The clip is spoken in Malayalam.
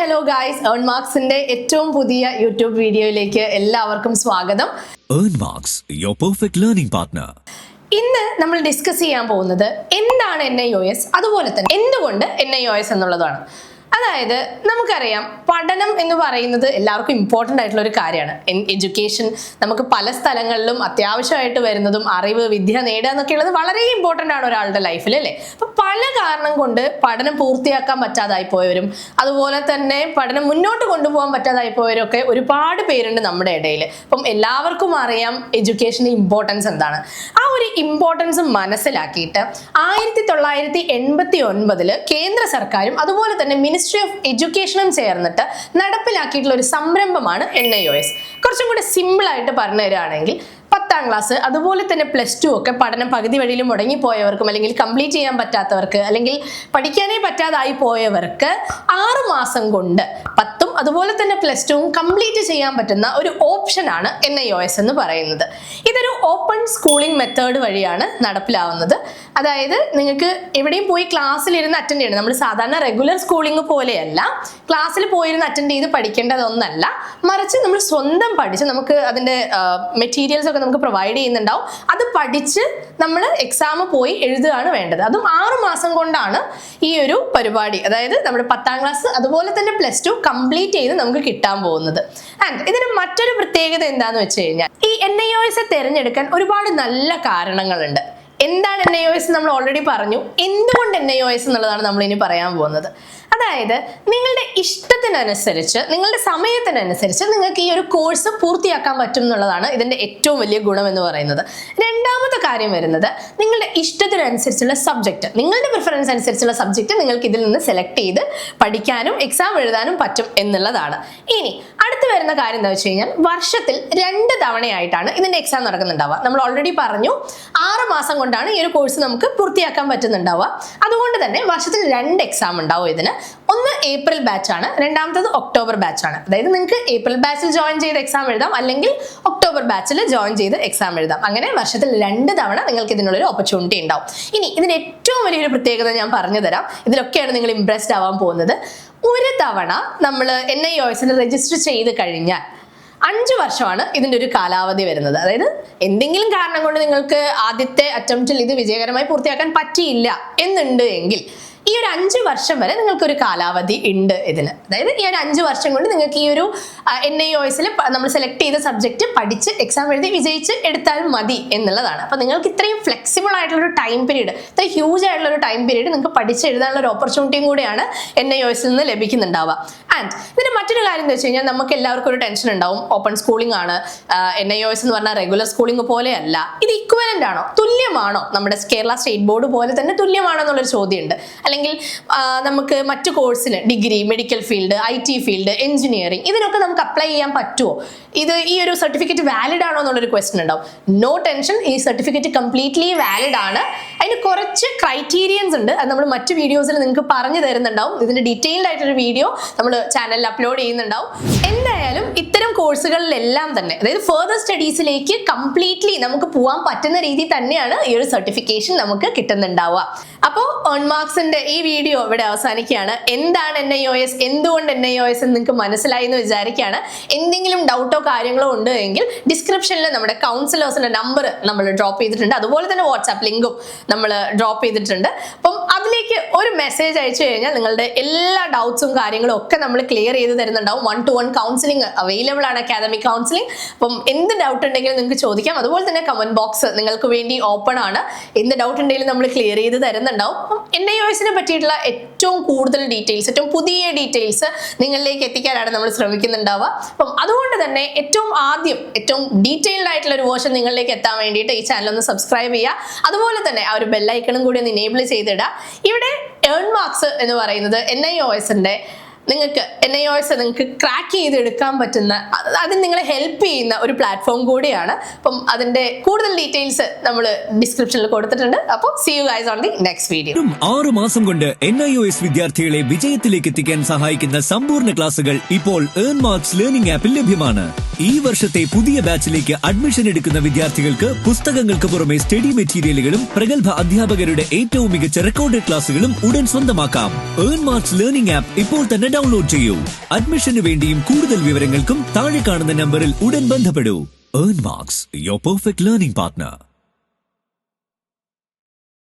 ഹലോ ഗായ്സ് ഏൺ മാർക്സിന്റെ ഏറ്റവും പുതിയ യൂട്യൂബ് വീഡിയോയിലേക്ക് എല്ലാവർക്കും സ്വാഗതം. Earn marks your perfect learning partner. ഇന്ന് നമ്മൾ ഡിസ്കസ് ചെയ്യാൻ പോകുന്നത് എന്താണ് എൻ ഐ ഒ എസ് അതുപോലെ തന്നെ എന്തുകൊണ്ട് എൻ ഐ ഒ എസ് എന്നുള്ളതാണ്. അതായത് നമുക്കറിയാം പഠനം എന്ന് പറയുന്നത് എല്ലാവർക്കും ഇമ്പോർട്ടന്റ് ആയിട്ടുള്ള ഒരു കാര്യമാണ്. എഡ്യൂക്കേഷൻ നമുക്ക് പല സ്ഥലങ്ങളിലും അത്യാവശ്യമായിട്ട് വരുന്നതും അറിവ് വിദ്യ നേടുക എന്നൊക്കെ ഉള്ളത് വളരെ ഇമ്പോർട്ടന്റ് ആണ് ഒരാളുടെ ലൈഫിൽ അല്ലേ? അപ്പൊ പല കാരണം കൊണ്ട് പഠനം പൂർത്തിയാക്കാൻ പറ്റാതായി പോയവരും അതുപോലെ തന്നെ പഠനം മുന്നോട്ട് കൊണ്ടുപോകാൻ പറ്റാതായി പോയവരും ഒക്കെ ഒരുപാട് പേരുണ്ട് നമ്മുടെ ഇടയിൽ അപ്പം എല്ലാവർക്കും അറിയാം എഡ്യൂക്കേഷന്റെ ഇമ്പോർട്ടൻസ് എന്താണ്. ഒരു ഇമ്പോർട്ടൻസ് മനസ്സിലാക്കിയിട്ട് ആയിരത്തി തൊള്ളായിരത്തി എൺപത്തി ഒൻപതിൽ കേന്ദ്ര സർക്കാരും അതുപോലെ തന്നെ മിനിസ്ട്രി ഓഫ് എഡ്യൂക്കേഷനും ചേർന്നിട്ട് നടപ്പിലാക്കിയിട്ടുള്ള ഒരു സംരംഭമാണ് എൻ ഐ ഒ എസ് കുറച്ചും കൂടി സിമ്പിളായിട്ട് പറഞ്ഞു തരികയാണെങ്കിൽ പത്താം ക്ലാസ് അതുപോലെ തന്നെ പ്ലസ് ടു ഒക്കെ പഠനം പകുതി വഴിയിൽ മുടങ്ങിപ്പോയവർക്കും അല്ലെങ്കിൽ കംപ്ലീറ്റ് ചെയ്യാൻ പറ്റാത്തവർക്ക് അല്ലെങ്കിൽ പഠിക്കാനേ പറ്റാതായി പോയവർക്ക് ആറ് മാസം കൊണ്ട് പത്തും അതുപോലെ തന്നെ പ്ലസ് ടുവും കംപ്ലീറ്റ് ചെയ്യാൻ പറ്റുന്ന ഒരു ഓപ്ഷനാണ് എൻ ഐ ഒ എസ് എന്ന് പറയുന്നത്. ഇതൊരു ഓപ്പൺ സ്കൂളിംഗ് മെത്തേഡ് വഴിയാണ് നടപ്പിലാവുന്നത്. അതായത് നിങ്ങൾക്ക് എവിടെയും പോയി ക്ലാസ്സിലിരുന്ന് അറ്റൻഡ് ചെയ്യണം. നമ്മൾ സാധാരണ റെഗുലർ സ്കൂളിംഗ് പോലെയല്ല. ക്ലാസ്സിൽ പോയിരുന്ന് അറ്റൻഡ് ചെയ്ത് പഠിക്കേണ്ടതൊന്നല്ല. മറിച്ച് നമ്മൾ സ്വന്തം പഠിച്ച് നമുക്ക് അതിന്റെ മെറ്റീരിയൽസ് ഒക്കെ നമുക്ക് പ്രൊവൈഡ് ചെയ്യുന്നുണ്ടാവും. അത് പഠിച്ച് നമ്മൾ എക്സാം പോയി എഴുതുകയാണ് വേണ്ടത്. അതും ആറു മാസം കൊണ്ടാണ് ഈ ഒരു പരിപാടി. അതായത് നമ്മുടെ പത്താം ക്ലാസ് അതുപോലെ തന്നെ പ്ലസ് ടു കംപ്ലീറ്റ് ചെയ്ത് നമുക്ക് കിട്ടാൻ പോകുന്നത്. ആൻഡ് ഇതിന് മറ്റൊരു പ്രത്യേകത എന്താന്ന് വെച്ച് കഴിഞ്ഞാൽ ഈ എൻ ഐ ഒ എസ് തിരഞ്ഞെടുക്കാൻ ഒരുപാട് നല്ല കാരണങ്ങളുണ്ട്. എന്താണ് എൻ ഐ ഒ എസ് നമ്മൾ ഓൾറെഡി പറഞ്ഞു. എന്തുകൊണ്ട് എൻ ഐ ഒ എസ് എന്നുള്ളതാണ് നമ്മൾ ഇനി പറയാൻ പോകുന്നത്. അതായത് നിങ്ങളുടെ ഇഷ്ടത്തിനനുസരിച്ച് നിങ്ങളുടെ സമയത്തിനനുസരിച്ച് നിങ്ങൾക്ക് ഈ ഒരു കോഴ്സ് പൂർത്തിയാക്കാൻ പറ്റും എന്നുള്ളതാണ് ഇതിന്റെ ഏറ്റവും വലിയ ഗുണം എന്ന് പറയുന്നത്. രണ്ടാമത്തെ കാര്യം വരുന്നത് നിങ്ങളുടെ ഇഷ്ടത്തിനനുസരിച്ചുള്ള സബ്ജക്റ്റ് നിങ്ങളുടെ പ്രിഫറൻസ് അനുസരിച്ചുള്ള സബ്ജക്റ്റ് നിങ്ങൾക്ക് ഇതിൽ നിന്ന് സെലക്ട് ചെയ്ത് പഠിക്കാനും എക്സാം എഴുതാനും പറ്റും എന്നുള്ളതാണ്. ഇനി അടുത്ത് വരുന്ന കാര്യം എന്താ വെച്ച് കഴിഞ്ഞാൽ വർഷത്തിൽ രണ്ട് തവണയായിട്ടാണ് ഇതിന്റെ എക്സാം നടക്കുന്നുണ്ടാവുക. നമ്മൾ ഓൾറെഡി പറഞ്ഞു ആറ് മാസം കൊണ്ടാണ് ഈ ഒരു കോഴ്സ് നമുക്ക് പൂർത്തിയാക്കാൻ പറ്റുന്നുണ്ടാവുക. അതുകൊണ്ട് തന്നെ വർഷത്തിൽ രണ്ട് എക്സാം ഉണ്ടാവും ഇതിന്. ഒന്ന് ഏപ്രിൽ ബാച്ച് ആണ് രണ്ടാമത്തത് ഒക്ടോബർ ബാച്ച് ആണ്. അതായത് നിങ്ങൾക്ക് ഏപ്രിൽ ബാച്ചിൽ ജോയിൻ ചെയ്ത് എക്സാം എഴുതാം അല്ലെങ്കിൽ ഒക്ടോബർ ബാച്ചിൽ ജോയിൻ ചെയ്ത് എക്സാം എഴുതാം. അങ്ങനെ വർഷത്തിൽ രണ്ട് തവണ നിങ്ങൾക്ക് ഇതിനുള്ളൊരു ഓപ്പർച്യൂണിറ്റി ഉണ്ടാവും. ഇനി ഇതിന് ഏറ്റവും വലിയൊരു പ്രത്യേകത ഞാൻ പറഞ്ഞു തരാം. ഇതിലൊക്കെയാണ് നിങ്ങൾ ഇംപ്രസ്ഡ് ആവാൻ പോകുന്നത്. ഒരു തവണ നമ്മൾ എൻ ഐ ഒസിന് രജിസ്റ്റർ ചെയ്ത് കഴിഞ്ഞാൽ അഞ്ച് വർഷമാണ് ഇതിന്റെ ഒരു കാലാവധി വരുന്നത്. അതായത് എന്തെങ്കിലും കാരണം കൊണ്ട് നിങ്ങൾക്ക് ആദ്യത്തെ അറ്റംപ്റ്റിൽ ഇത് വിജയകരമായി പൂർത്തിയാക്കാൻ പറ്റിയില്ല എന്നുണ്ട് എങ്കിൽ ഈ ഒരു അഞ്ച് വർഷം വരെ നിങ്ങൾക്ക് ഒരു കാലാവധി ഉണ്ട് ഇതിന്. അതായത് ഈ ഒരു അഞ്ച് വർഷം കൊണ്ട് നിങ്ങൾക്ക് ഈ ഒരു എൻ ഐ ഒ എസിൽ നമ്മൾ സെലക്ട് ചെയ്ത സബ്ജക്റ്റ് പഠിച്ച് എക്സാം എഴുതി വിജയിച്ച് എടുത്താൽ മതി എന്നുള്ളതാണ്. അപ്പൊ നിങ്ങൾക്ക് ഇത്രയും ഫ്ലെക്സിബിൾ ആയിട്ടുള്ള ഒരു ടൈം പീരീഡ് ഇത്ര ഹ്യൂജ് ആയിട്ടുള്ള ഒരു ടൈം പീരീഡ് നിങ്ങൾക്ക് പഠിച്ച് എഴുതാനുള്ള ഒരു ഓപ്പർച്യൂണിറ്റിയും കൂടിയാണ് എൻ ഐ ഒ എസിൽ നിന്ന് ലഭിക്കുന്നുണ്ടാവുക. ആൻഡ് ഇതിന്റെ മറ്റൊരു കാര്യം എന്ന് വെച്ച് കഴിഞ്ഞാൽ നമുക്ക് എല്ലാവർക്കും ഒരു ടെൻഷൻ ഉണ്ടാവും. ഓപ്പൺ സ്കൂളിംഗ് ആണ്. എൻ ഐ ഒ എസ് എന്ന് പറഞ്ഞാൽ റെഗുലർ സ്കൂളിംഗ് പോലെയല്ല. ഇത് ഇക്വലന്റ് ആണോ? തുല്യമാണോ? നമ്മുടെ കേരള സ്റ്റേറ്റ് ബോർഡ് പോലെ തന്നെ തുല്യമാണോ എന്നുള്ളൊരു ചോദ്യമുണ്ട്. അല്ലെങ്കിൽ നമുക്ക് മറ്റു കോഴ്സിന് degree medical field I T field engineering ഇതിനൊക്കെ നമുക്ക് അപ്ലൈ ചെയ്യാൻ പറ്റുമോ ഇത് ഈ ഒരു സർട്ടിഫിക്കറ്റ് വാലിഡ് ആണോ എന്നുള്ളൊരു ക്വസ്റ്റൻ ഉണ്ടാവും. നോ ടെൻഷൻ ഈ സർട്ടിഫിക്കറ്റ് കംപ്ലീറ്റ്ലി വാലിഡ് ആണ്. അതിന് കുറച്ച് ക്രൈറ്റീരിയൻസ് ഉണ്ട്. അത് നമ്മൾ മറ്റു വീഡിയോസിൽ നിങ്ങൾക്ക് പറഞ്ഞു തരുന്നുണ്ടാവും. ഇതിന്റെ ഡീറ്റെയിൽഡ് ആയിട്ടൊരു വീഡിയോ നമ്മൾ ചാനലിൽ അപ്ലോഡ് ചെയ്യുന്നുണ്ടാവും. എന്തായാലും ഇത്തരം കോഴ്സുകളിലെല്ലാം തന്നെ അതായത് ഫെർദർ സ്റ്റഡീസിലേക്ക് കംപ്ലീറ്റ്ലി നമുക്ക് പോകാൻ പറ്റുന്ന രീതി തന്നെയാണ് ഈ ഒരു സർട്ടിഫിക്കേഷൻ നമുക്ക് കിട്ടുന്നുണ്ടാവുക. അപ്പോൾ ഓൺ മാർക്സിന്റെ ഈ വീഡിയോ ഇവിടെ അവസാനിക്കുകയാണ്. എന്താണ് എൻ ഐ ഒ എസ് എന്തുകൊണ്ട് എൻ ഐ ഒ എസ് എന്ന് നിങ്ങൾക്ക് മനസ്സിലായി എന്ന് വിചാരിക്കുകയാണ്. എന്തെങ്കിലും ഡൗട്ടോ കാര്യങ്ങളോ ഉണ്ട് എങ്കിൽ ഡിസ്ക്രിപ്ഷനിൽ നമ്മുടെ കൗൺസിലേഴ്സിന്റെ നമ്പർ നമ്മൾ ഡ്രോപ്പ് ചെയ്തിട്ടുണ്ട്. അതുപോലെ തന്നെ വാട്സാപ്പ് ലിങ്കും നമ്മൾ ഡ്രോപ്പ് ചെയ്തിട്ടുണ്ട്. അപ്പം അതിലേക്ക് ഒരു മെസ്സേജ് അയച്ചു കഴിഞ്ഞാൽ നിങ്ങളുടെ എല്ലാ ഡൗട്ട്സും കാര്യങ്ങളും ഒക്കെ നമ്മൾ ക്ലിയർ ചെയ്ത് തരുന്നുണ്ടാവും. One to one counselling available ആണ് അക്കാദമിക് കൗൺസിലിംഗ് അപ്പം എന്ത് ഡൗട്ട് ഉണ്ടെങ്കിലും നിങ്ങൾക്ക് ചോദിക്കാം. അതുപോലെ തന്നെ കമന്റ് ബോക്സ് നിങ്ങൾക്ക് വേണ്ടി ഓപ്പൺ ആണ്. എന്ത് ഡൗട്ട് ഉണ്ടെങ്കിലും നമ്മൾ ക്ലിയർ ചെയ്ത് തരുന്നുണ്ടാവും. എൻ ഐ ഒസിനെ പറ്റിയിട്ടുള്ള ഏറ്റവും കൂടുതൽ ഡീറ്റെയിൽസ് ഏറ്റവും പുതിയ ഡീറ്റെയിൽസ് നിങ്ങളിലേക്ക് എത്തിക്കാനാണ് നമ്മൾ ശ്രമിക്കുന്നുണ്ടാവുക. അപ്പം അതുകൊണ്ട് തന്നെ ഏറ്റവും ആദ്യം ഏറ്റവും ഡീറ്റെയിൽഡ് ആയിട്ടുള്ള ഒരു വേർഷൻ നിങ്ങളിലേക്ക് എത്താൻ വേണ്ടിയിട്ട് ഈ ചാനൽ ഒന്ന് സബ്സ്ക്രൈബ് ചെയ്യുക. അതുപോലെ തന്നെ ആ ഒരു ബെല്ലൈക്കണും കൂടി ഒന്ന് ഇനേബിൾ ചെയ്തിടുക. ഇവിടെ ഏൺ മാർക്സ് എന്ന് പറയുന്നത് എൻ ഐ ഒ എസിന്റെ നിങ്ങൾക്ക് എൻ ഐ ഒ എസ് നിങ്ങൾക്ക് ക്രാക്ക് ചെയ്തെടുക്കാൻ പറ്റുന്ന അത് അതിന് നിങ്ങളെ ഹെൽപ്പ് ചെയ്യുന്ന ഒരു പ്ലാറ്റ്ഫോം കൂടിയാണ്. അപ്പം അതിന്റെ കൂടുതൽ ഡീറ്റെയിൽസ് നമ്മൾ ഡിസ്ക്രിപ്ഷനിൽ കൊടുത്തിട്ടുണ്ട്. അപ്പോൾ see you guys on the next video ആറ് മാസം കൊണ്ട് എൻ ഐ ഒ എസ് വിദ്യാർത്ഥികളെ വിജയത്തിലേക്ക് എത്തിക്കാൻ സഹായിക്കുന്ന സമ്പൂർണ ക്ലാസുകൾ ഇപ്പോൾ ഏൺ മാർക്സ് ലേണിംഗ് ആപ്പിൽ ലഭ്യമാണ്. ഈ വർഷത്തെ പുതിയ ബാച്ചിലേക്ക് അഡ്മിഷൻ എടുക്കുന്ന വിദ്യാർത്ഥികൾക്ക് പുസ്തകങ്ങൾക്ക് പുറമെ സ്റ്റഡി മെറ്റീരിയലുകളും പ്രഗത്ഭ അധ്യാപകരുടെ ഏറ്റവും മികച്ച റെക്കോർഡഡ് ക്ലാസുകളും ഉടൻ സ്വന്തമാക്കാം. ഏൺ മാർക്സ് ലേണിംഗ് ആപ്പ് ഇപ്പോൾ തന്നെ ഡൗൺലോഡ് ചെയ്യൂ. അഡ്മിഷന് വേണ്ടിയും കൂടുതൽ വിവരങ്ങൾക്കും താഴെ കാണുന്ന നമ്പറിൽ ഉടൻ ബന്ധപ്പെടൂ. Earn marks your perfect learning partner